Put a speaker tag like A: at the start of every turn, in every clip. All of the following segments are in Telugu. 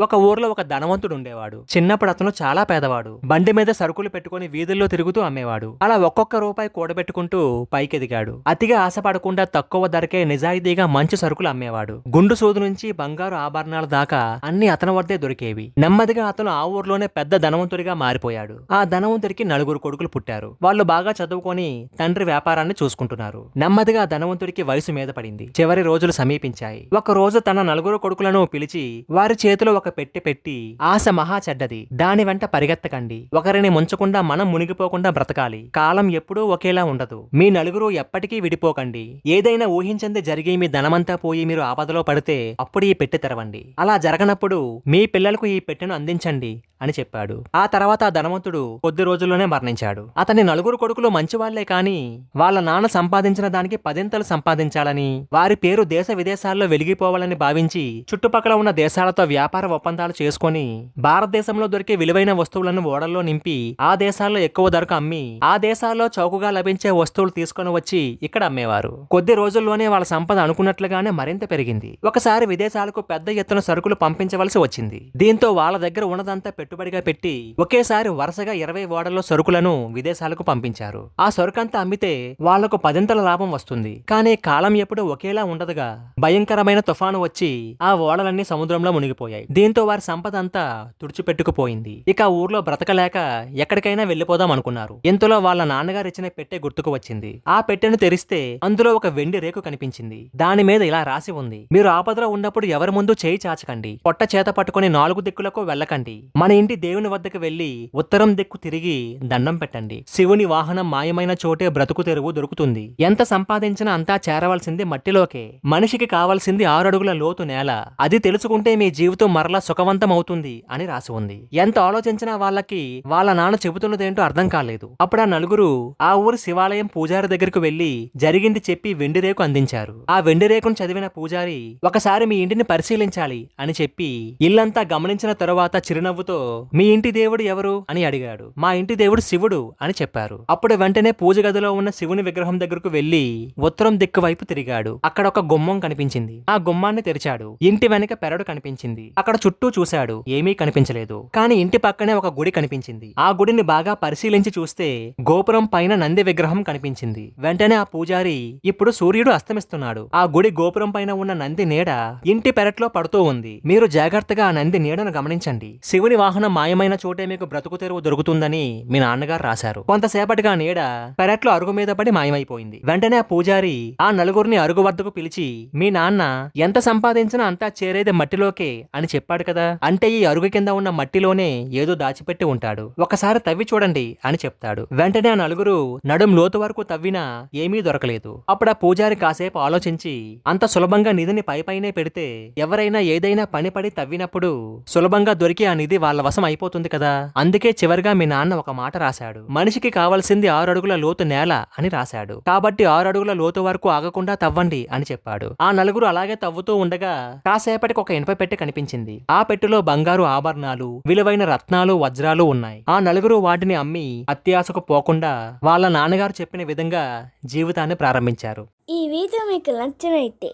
A: ఒక ఊర్లో ఒక ధనవంతుడు ఉండేవాడు. చిన్నప్పుడు అతను చాలా పేదవాడు. బండి మీద సరుకులు పెట్టుకుని వీధుల్లో తిరుగుతూ అమ్మేవాడు. అలా ఒక్కొక్క రూపాయి కూడబెట్టుకుంటూ పైకెదిగాడు. అతిగా ఆశపడకుండా తక్కువ ధరకే నిజాయితీగా మంచి సరుకులు అమ్మేవాడు. గుండు సూదు నుంచి బంగారు ఆభరణాల దాకా అన్ని అతని వద్దే దొరికేవి. నెమ్మదిగా అతను ఆ ఊర్లోనే పెద్ద ధనవంతుడిగా మారిపోయాడు. ఆ ధనవంతుడికి నలుగురు కొడుకులు పుట్టారు. వాళ్ళు బాగా చదువుకొని తండ్రి వ్యాపారాన్ని చూసుకుంటున్నారు. నెమ్మదిగా ధనవంతుడికి వయసు మీద పడింది. చివరి రోజులు సమీపించాయి. ఒక రోజు తన నలుగురు కొడుకులను పిలిచి వారి చేతిలో ఒక పెట్టె పెట్టి ఆశ మహా చెడ్డది. దాని వెంట పరిగెత్తకండి. ఒకరిని ముంచకుండా మనం మునిగిపోకుండా బ్రతకాలి. కాలం ఎప్పుడూ ఒకేలా ఉండదు. మీ నలుగురు ఎప్పటికీ విడిపోకండి. ఏదైనా ఊహించింది జరిగి మీ ధనమంతా పోయి మీరు ఆపదలో పడితే అప్పుడు ఈ పెట్టె తెరవండి. అలా జరగనప్పుడు మీ పిల్లలకు ఈ పెట్టెను అందించండి అని చెప్పాడు. ఆ తర్వాత ఆ ధనవంతుడు కొద్ది రోజుల్లోనే మరణించాడు. అతని నలుగురు కొడుకులు మంచివాళ్ళే కాని వాళ్ళ నాన్న సంపాదించిన దానికి పదింతలు సంపాదించాలని వారి పేరు దేశ విదేశాల్లో వెలిగిపోవాలని భావించి చుట్టుపక్కల ఉన్న దేశాలతో వ్యాపార ఒప్పందాలు చేసుకొని భారతదేశంలో దొరికే విలువైన వస్తువులను ఓడల్లో నింపి ఆ దేశాల్లో ఎక్కువ ధరకు అమ్మి ఆ దేశాల్లో చౌకగా లభించే వస్తువులు తీసుకొని వచ్చి ఇక్కడ అమ్మేవారు. కొద్ది రోజుల్లోనే వాళ్ళ సంపద అనుకున్నట్లుగానే మరింత పెరిగింది. ఒకసారి విదేశాలకు పెద్ద ఎత్తున సరుకులు పంపించవలసి వచ్చింది. దీంతో వాళ్ళ దగ్గర ఉన్నదంతా పెట్టుబడిగా పెట్టి ఒకేసారి వరుసగా ఇరవై ఓడల్లో సరుకులను విదేశాలకు పంపించారు. ఆ సరుకంతా అమ్మితే వాళ్ళకు పదింతల లాభం వస్తుంది. కానీ కాలం ఎప్పుడూ ఒకేలా ఉండదుగా. భయంకరమైన తుఫాను వచ్చి ఆ ఓడలన్నీ సముద్రంలో మునిగిపోయాయి. దీంతో వారి సంపద అంతా తుడిచిపెట్టుకుపోయింది. ఇక ఊర్లో బ్రతకలేక ఎక్కడికైనా వెళ్ళిపోదాం అనుకున్నారు. ఇంతలో వాళ్ళ నాన్నగారు ఇచ్చిన పెట్టె గుర్తుకు వచ్చింది. ఆ పెట్టెను తెరిస్తే అందులో ఒక వెండి రేకు కనిపించింది. దాని మీద ఇలా రాసి ఉంది. మీరు ఆపదలో ఉన్నప్పుడు ఎవరి ముందు చేయి చాచకండి. పొట్ట చేత పట్టుకుని నాలుగు దిక్కులకు వెళ్ళకండి. మన ఇంటి దేవుని వద్దకు వెళ్ళి ఉత్తరం దిక్కు తిరిగి దండం పెట్టండి. శివుని వాహనం మాయమైన చోటే బ్రతుకు తెరువు దొరుకుతుంది. ఎంత సంపాదించినా అంతా చేరవలసింది మట్టిలోకే. మనిషికి కావాల్సింది ఆరడుగుల లోతు నేల. అది తెలుసుకుంటే మీ జీవితం మరల సుఖవంతం అవుతుంది అని రాసి ఉంది. ఎంత ఆలోచించినా వాళ్ళకి వాళ్ళ నాన్న చెబుతున్నదేంటో అర్థం కాలేదు. అప్పుడు ఆ నలుగురు ఆ ఊరు శివాలయం పూజారి దగ్గరకు వెళ్ళి జరిగింది చెప్పి వెండి రేకు అందించారు. ఆ వెండి రేకును చదివిన పూజారి ఒకసారి మీ ఇంటిని పరిశీలించాలి అని చెప్పి ఇల్లంతా గమనించిన తరువాత చిరునవ్వుతో మీ ఇంటి దేవుడు ఎవరు? అని అడిగాడు. మా ఇంటి దేవుడు శివుడు అని చెప్పారు. అప్పుడు వెంటనే పూజ గదిలో ఉన్న శివుని విగ్రహం దగ్గరకు వెళ్ళి ఉత్తరం దిక్కు వైపు తిరిగాడు. అక్కడ ఒక గుమ్మం కనిపించింది. ఆ గుమ్మాన్ని తెరిచాడు. ఇంటి వెనక పెరడు కనిపించింది. అక్కడ చుట్టూ చూశాడు. ఏమీ కనిపించలేదు. కానీ ఇంటి పక్కనే ఒక గుడి కనిపించింది. ఆ గుడిని బాగా పరిశీలించి చూస్తే గోపురం పైన నంది విగ్రహం కనిపించింది. వెంటనే ఆ పూజారి ఇప్పుడు సూర్యుడు అస్తమిస్తున్నాడు. ఆ గుడి గోపురం పైన ఉన్న నంది నీడ ఇంటి పెరట్లో పడుతూ ఉంది. మీరు జాగ్రత్తగా ఆ నంది నీడను గమనించండి. శివుని వాహనం మాయమైన చోటే మీకు బ్రతుకు తెరువు దొరుకుతుందని మీ నాన్నగారు రాశారు. కొంతసేపటిగా నీడ పెరట్లో అరుగు మీద పడి మాయమైపోయింది. వెంటనే ఆ పూజారి ఆ నలుగురిని అరుగు వద్దకు పిలిచి మీ నాన్న ఎంత సంపాదించినా అంతా చేరేది మట్టిలోకే అని చెప్పాడు కదా. అంటే ఈ అరుగు కింద ఉన్న మట్టిలోనే ఏదో దాచిపెట్టి ఉంటాడు. ఒకసారి తవ్వి చూడండి అని చెప్తాడు. వెంటనే ఆ నలుగురు నడుం లోతు వరకు తవ్వినా ఏమీ దొరకలేదు. అప్పుడు ఆ పూజారి కాసేపు ఆలోచించి అంత సులభంగా నిధిని పైపైనే పెడితే ఎవరైనా ఏదైనా పని పడి తవ్వినప్పుడు సులభంగా దొరికి ఆ నిధి వాళ్ళ వశం అయిపోతుంది కదా. అందుకే చివరిగా మీ నాన్న ఒక మాట రాశాడు. మనిషికి కావాల్సింది ఆరు అడుగుల లోతు నేల అని రాశాడు. కాబట్టి ఆరు అడుగుల లోతు వరకు ఆగకుండా తవ్వండి అని చెప్పాడు. ఆ నలుగురు అలాగే తవ్వుతూ ఉండగా కాసేపటికి ఒక ఇనుప పెట్టె కనిపించింది. ఆ పెట్టెలో బంగారు ఆభరణాలు విలువైన రత్నాలు వజ్రాలు ఉన్నాయి. ఆ నలుగురు వాటిని అమ్మి అత్యాశకు పోకుండా వాళ్ళ నాన్నగారు చెప్పిన విధంగా జీవితాన్ని ప్రారంభించారు.
B: ఈ వీడియో మీకు నచ్చినైతే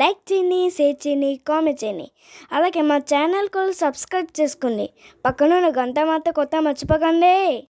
B: లైక్ చేయండి షేర్ చేయండి కామెంట్ చేయండి. అలాగే మా ఛానల్ కూడా సబ్స్క్రైబ్ చేసుకోండి. పక్కన గంట మాత్రం కొత్త మర్చిపోకండి.